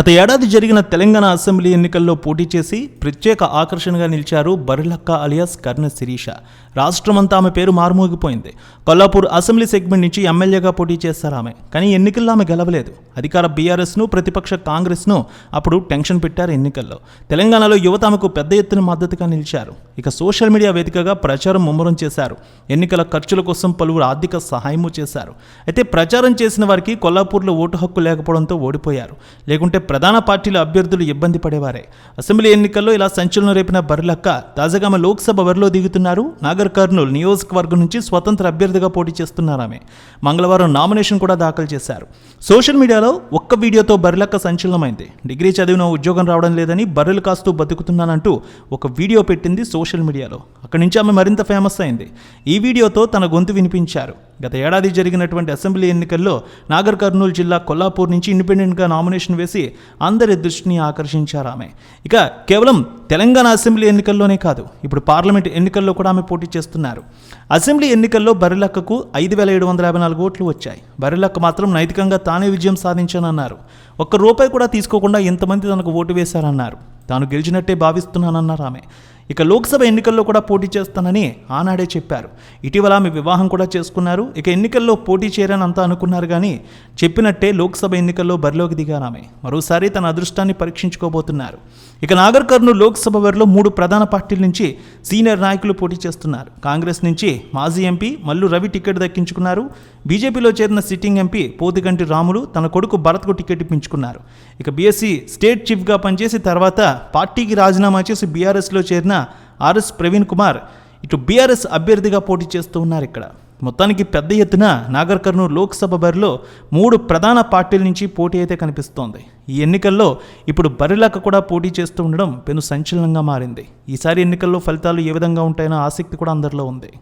గత ఏడాది జరిగిన తెలంగాణ అసెంబ్లీ ఎన్నికల్లో పోటీ చేసి ప్రత్యేక ఆకర్షణగా నిలిచారు బరిలక్క అలియాస్ కర్ణ శిరీష. రాష్ట్రమంతా ఆమె పేరు మారుమోగిపోయింది. కొల్లాపూర్ అసెంబ్లీ సెగ్మెంట్ నుంచి ఎమ్మెల్యేగా పోటీ చేస్తారు ఆమె. కానీ ఎన్నికల్లో ఆమె గెలవలేదు. అధికార బీఆర్ఎస్ను ప్రతిపక్ష కాంగ్రెస్ను అప్పుడు టెన్షన్ పెట్టారు ఎన్నికల్లో. తెలంగాణలో యువత ఆమెకు పెద్ద ఎత్తున మద్దతుగా నిలిచారు. ఇక సోషల్ మీడియా వేదికగా ప్రచారం ముమ్మరం చేశారు. ఎన్నికల ఖర్చుల కోసం పలువురు ఆర్థిక సహాయము చేశారు. అయితే ప్రచారం చేసిన వారికి కొల్లాపూర్లో ఓటు హక్కు లేకపోవడంతో ఓడిపోయారు. లేకుంటే ప్రధాన పార్టీల అభ్యర్థులు ఇబ్బంది పడేవారే. అసెంబ్లీ ఎన్నికల్లో ఇలా సంచలనం రేపిన బర్లక్క తాజాగా ఆమె లోక్సభ బరిలో దిగుతున్నారు. నాగర్ కర్నూల్ నియోజకవర్గం నుంచి స్వతంత్ర అభ్యర్థిగా పోటీ చేస్తున్నారు ఆమె మంగళవారం నామినేషన్ కూడా దాఖలు చేశారు. సోషల్ మీడియాలో ఒక్క వీడియోతో బర్రెలక్క సంచలనమైంది. డిగ్రీ చదివిన ఉద్యోగం రావడం లేదని బర్రెలు కాస్తూ బతుకుతున్నానంటూ ఒక వీడియో పెట్టింది సోషల్ మీడియాలో. అక్కడి నుంచి ఆమె మరింత ఫేమస్ అయింది. ఈ వీడియోతో తన గొంతు వినిపించారు. గత ఏడాది జరిగినటువంటి అసెంబ్లీ ఎన్నికల్లో నాగర్ కర్నూలు జిల్లా కొల్లాపూర్ నుంచి ఇండిపెండెంట్గా నామినేషన్ వేసి అందరి దృష్టిని ఆకర్షించారు ఆమె. ఇక కేవలం తెలంగాణ అసెంబ్లీ ఎన్నికల్లోనే కాదు ఇప్పుడు పార్లమెంట్ ఎన్నికల్లో కూడా ఆమె పోటీ చేస్తున్నారు. అసెంబ్లీ ఎన్నికల్లో బర్రెలక్కకు ఐదు వేల ఏడు వందల యాభై నాలుగు ఓట్లు వచ్చాయి. బర్రెలక్క మాత్రం నైతికంగా తానే విజయం సాధించానన్నారు. ఒక్క రూపాయి కూడా తీసుకోకుండా ఇంతమంది తనకు ఓటు వేశారన్నారు. తాను గెలిచినట్టే భావిస్తున్నానన్నారు ఆమె. ఇక లోక్సభ ఎన్నికల్లో కూడా పోటీ చేస్తానని ఆనాడే చెప్పారు. ఇటీవల ఆమె వివాహం కూడా చేసుకున్నారు. ఇక ఎన్నికల్లో పోటీ చేయరని అంతా అనుకున్నారు కానీ చెప్పినట్టే లోక్సభ ఎన్నికల్లో బరిలోకి దిగారు ఆమె. మరోసారి తన అదృష్టాన్ని పరీక్షించుకోబోతున్నారు. ఇక నాగర్ కర్నూలు లోక్సభ బరిలో మూడు ప్రధాన పార్టీల నుంచి సీనియర్ నాయకులు పోటీ చేస్తున్నారు. కాంగ్రెస్ నుంచి మాజీ ఎంపీ మల్లు రవి టికెట్ దక్కించుకున్నారు. బీజేపీలో చేరిన సిట్టింగ్ ఎంపీ పోతిగంటి రాములు తన కొడుకు భరత్కు టికెట్ ఇప్పించుకున్నారు. ఇక బీఎస్సీ స్టేట్ చీఫ్గా పనిచేసి తర్వాత పార్టీకి రాజీనామా చేసి బీఆర్ఎస్లో చేరిన ఆర్ఎస్ ప్రవీణ్ కుమార్ ఇటు బీఆర్ఎస్ అభ్యర్థిగా పోటీ చేస్తూ ఉన్నారు ఇక్కడ. మొత్తానికి పెద్ద ఎత్తున నాగర్ కర్నూలు లోక్సభ బరిలో మూడు ప్రధాన పార్టీల నుంచి పోటీ అయితే కనిపిస్తోంది. ఈ ఎన్నికల్లో ఇప్పుడు బరిలక్క కూడా పోటీ చేస్తూ ఉండడం పెను సంచలనంగా మారింది. ఈసారి ఎన్నికల్లో ఫలితాలు ఏ విధంగా ఉంటాయన్న ఆసక్తి కూడా అందరిలో ఉంది.